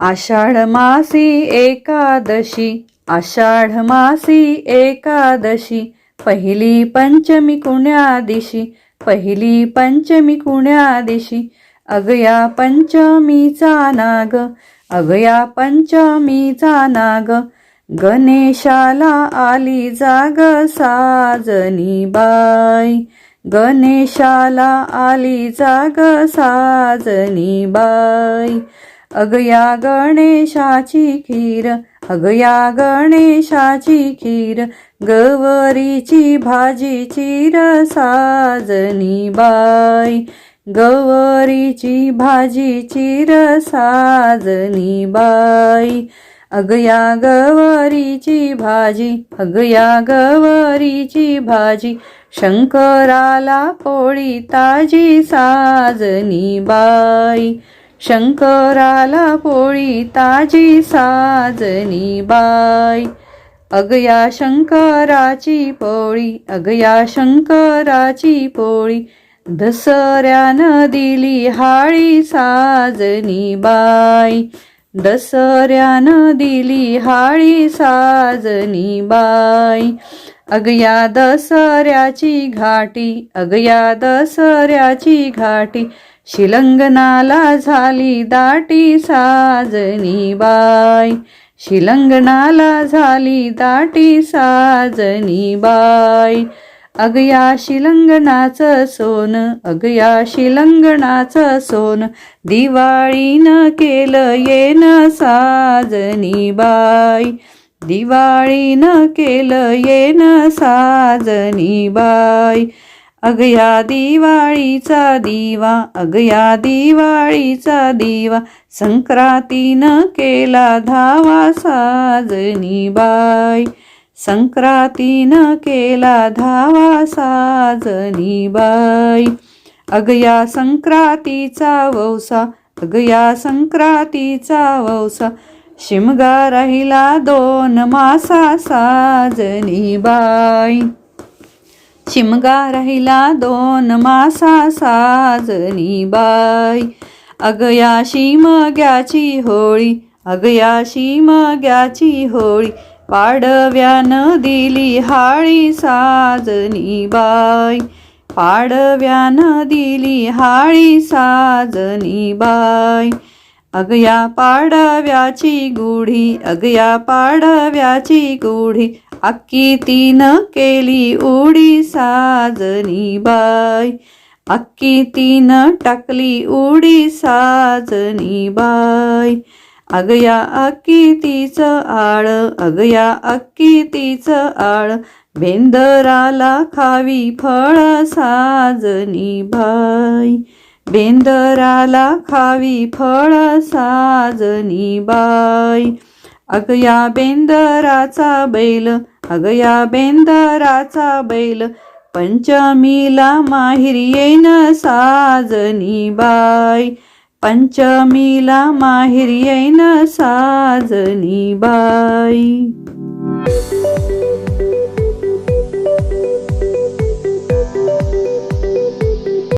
आषाढ मासी एकादशी आषाढ मासी एकादशी पहिली पंचमी कुण्या दिशी पहिली पंचमी कुण्या दिशी अगया पंचमीचा नाग अगया पंचमीचा नाग गणेशाला आली जाग साजनी बाई गणेशाला आली जाग साजनी बाई अगया गणेशाची खीर अगया गणेशाची खीर गवरीची भाजी चीर साजनी बाई गवरीची भाजी चीर साजनी बाई अगया गवरीची भाजी अगया गवरीची भाजी शंकराला पोळी ताजी साजनी बाई शंकराला पोळी ताजी साजनी बाई. अगया शंकराची पोळी अगया शंकराची पोळी. दसऱ्यानं दिली हाळी साजनी बाई. दसऱ्यानं दिली हाळी साजनी बाई. अगया दसऱ्याची घाटी अगया दसऱ्याची घाटी. शिलंगनाला झाली दाटी साजनी बाई. शिलंगनाला झाली दाटी साजनी बाई. अगया शिलंगणाचं सोन अगया शिलंगणाचं सोन दिवाळीनं केलं येन साजनी बाई. दिवाळीनं केलं येन साजनी बाई. अगया दिवाळीचा दिवा अगया दिवाळीचा दिवा संक्रांतीनं केला धावा साजनी बाई. संक्रांतीनं केला धावा साजनी बाई. अगया संक्रांतीचा वौसा अगया संक्रांतीचा वौसा शिमगा राहिला दोन मासा साजनी बाई. शिमगा राहिला दोन मासा साजनी बाई. अगया शिमग्याची होळी अगया शिमग्याची होळी. पाडव्यानं दिली हाळी साजनी बाई. पाडव्यानं दिली हाळी साजनी बाई. अगया पाडव्याची गुढी अगया पाडव्याची गुढी. अक्की तीन केली उडी साजनी बाई अक्की तीन टाकली उडी साजनी बाई अगया अक्की तिचं आळ अगया अक्की तिचं आळ बेंदराला खावी फळ साजनी बाई बेंदराला खावी फळ साजनी अग या बेंदराचा बैल अग या बेंदराचा बैल पंचमीला माहिरी येईन साजनी बाई. पंचमीला माहिरी येईन साजनी बाई.